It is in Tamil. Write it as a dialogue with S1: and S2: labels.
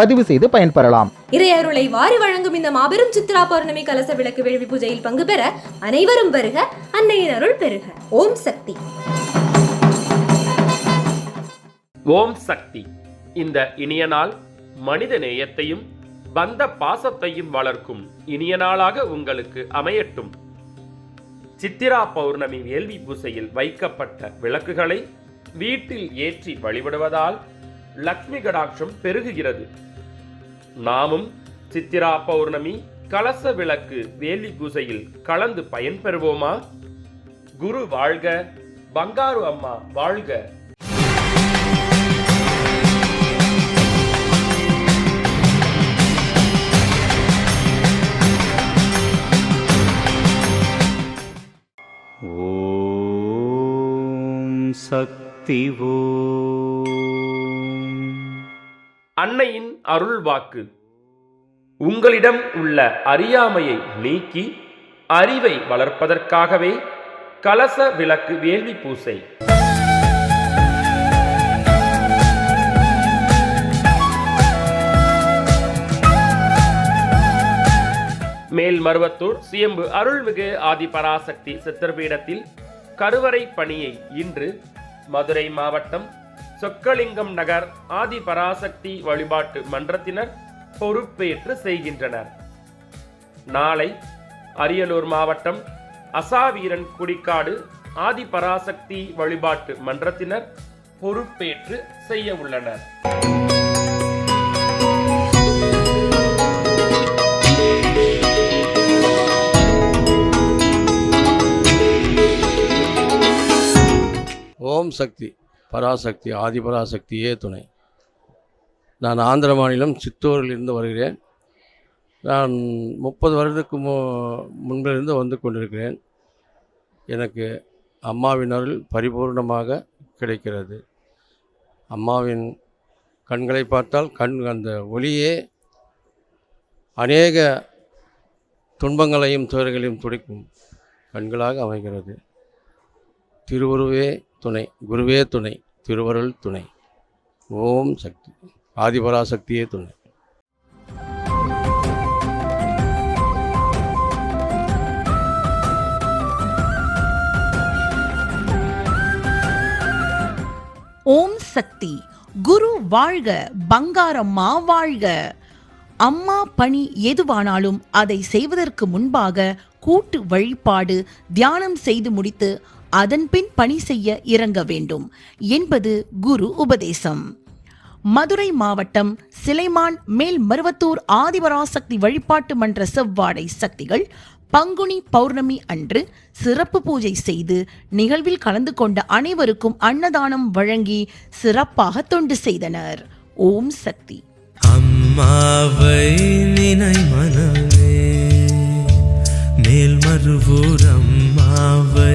S1: பதிவு செய்து பயன்பெறலாம்.
S2: இறையருளை வாரி வழங்கும் இந்த மாபெரும் சித்ரா பௌர்ணமி கலச விளக்கு வேள்வி பூஜையில் பங்கு பெற அனைவரும் வருக அன்னையின் அருள் பெறுக ஓம் சக்தி.
S3: ஓம் சக்தி. இந்த இனிய நாள் மனித நேயத்தையும் பந்த பாசத்தையும் வளர்க்கும் இனிய நாளாக உங்களுக்கு அமையட்டும். சித்திரா பௌர்ணமி வேள்வி பூசையில் வைக்கப்பட்ட விளக்குகளை வீட்டில் ஏற்றி வழிபடுவதால் லக்ஷ்மி கடாட்சம் பெருகுகிறது. நாமும் சித்திரா பௌர்ணமி கலச விளக்கு வேலி பூசையில் கலந்து பயன்பெறுவோமா? குரு வாழ்க பங்காரு அம்மா வாழ்க.
S4: ஓ சக்தி ஓ
S3: அன்னையின் அருள் வாக்கு உங்களிடம் உள்ள அறியாமையை நீக்கி அறிவை வளர்ப்பதற்காகவே கலச விளக்கு வேள்வி பூசை. மேல்மருவத்தூர் சியம்பு அருள்மிகு ஆதிபராசக்தி சித்தர்பீடத்தில் கருவறை பணியை இன்று மதுரை மாவட்டம் சொக்கலிங்கம் நகர் ஆதிபராசக்தி வழிபாட்டு மன்றத்தினர் பொறுப்பேற்று செய்கின்றனர். நாளை அரியலூர் மாவட்டம் அசாவீரன் குடிக்காடு ஆதிபராசக்தி வழிபாட்டு மன்றத்தினர் பொறுப்பேற்று செய்ய உள்ளனர்.
S5: ஓம் சக்தி. பராசக்தி ஆதிபராசக்தியே துணை. நான் ஆந்திர மாநிலம் சித்தூரிலிருந்து வருகிறேன். நான் முப்பது வருடத்துக்கு மு முன்பிலிருந்து வந்து கொண்டிருக்கிறேன். எனக்கு அம்மாவின் அருள் பரிபூர்ணமாக கிடைக்கிறது. அம்மாவின் கண்களை பார்த்தால் கண் அந்த ஒளியே அநேக துன்பங்களையும் துயர்களையும் துடைக்கும் கண்களாக அமைகிறது. திருவுருவே துணை குருவே துணை. திருவருள் துணை. ஓம் சக்தி. ஆதிபராசக்தியே துணை.
S4: ஓம் சக்தி. குரு வாழ்க பங்காரம்மா வாழ்க. அம்மா பணி எதுவானாலும் அதை செய்வதற்கு முன்பாக கூட்டு வழிபாடு தியானம் செய்து முடித்து அதன்பின் பணி செய்ய இறங்க வேண்டும் என்பது குரு உபதேசம். மதுரை மாவட்டம் சிலைமான் மேல் மருவத்தூர் ஆதிபராசக்தி வழிபாட்டு மன்ற செவ்வாடை சக்திகள் பங்குனி பௌர்ணமி அன்று சிறப்பு பூஜை செய்து நிகழ்வில் கலந்து கொண்ட அனைவருக்கும் அன்னதானம் வழங்கி சிறப்பாக தொண்டு செய்தனர். ஓம் சக்தி.
S6: அம்மாவை நினை மனமே மேல்மருவூர் அம்மாவை